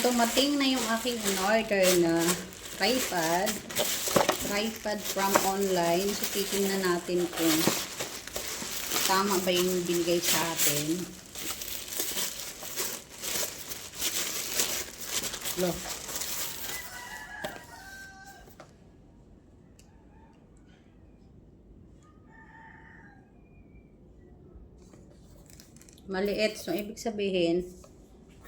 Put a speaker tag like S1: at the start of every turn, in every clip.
S1: dumating na yung aking in-order na tripod. Tripod from online. So, titingnan natin kung tama ba yung binigay sa atin. Look. Maliit. So, ibig sabihin,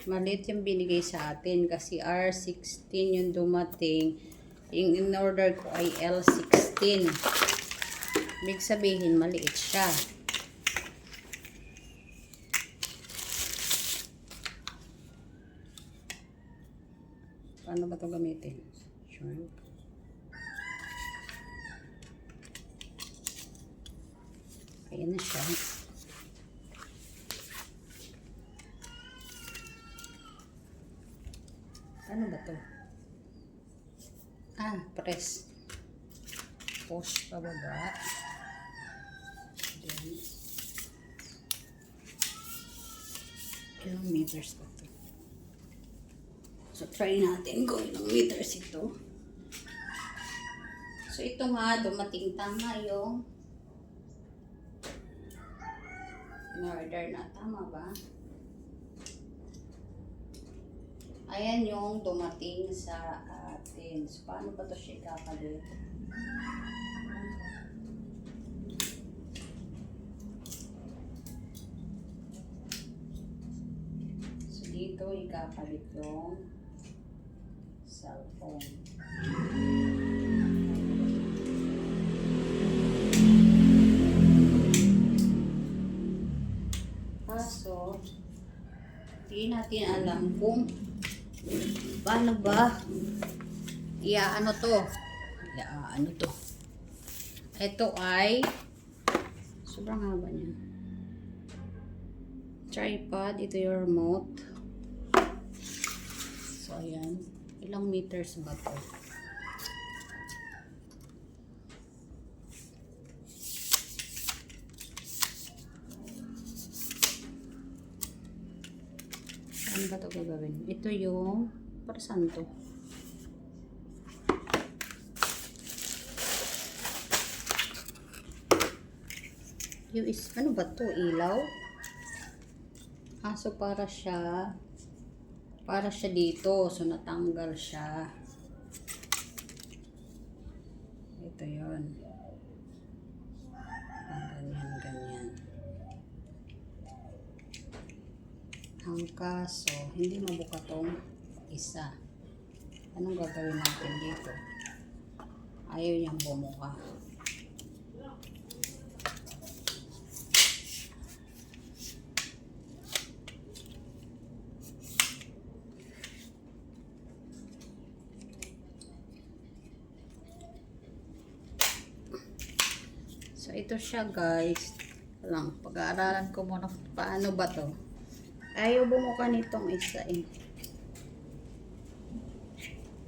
S1: maliit yung binigay sa atin kasi R16 yung dumating. Yung in-order ko ay L16. Ibig sabihin, maliit siya. Paano ba ito gamitin? Sure. Ayan na siya. Ano ba to? Ah, press. Push pababa. Then, ilang meters ba to? So, try natin kung ilang meters ito. So, ito nga, dumating tama yung in-order na. Tama ba? Ayan yung dumating sa atin. So, paano ba ito siya ikakalit? So, dito ikakalit yung cellphone. Kaso, hindi natin alam kung paano ba? Iaano to? Iaano to? Ito ay sobrang haba niya. Tripod ito yung remote. So ayan. Ilang meters ba to Ano ba ito gagawin? Ito yung para? Yung is, ano ba to? Ilaw? Ah, so para siya para siya dito. So natanggal siya. Ito yon Ang kaso, hindi mabuka tong isa. Anong gagawin natin dito? Ayaw niyang bumuka. So, ito siya guys. Lang, pag-aaralan ko muna paano ba to. Ayaw bumuka nitong isa eh.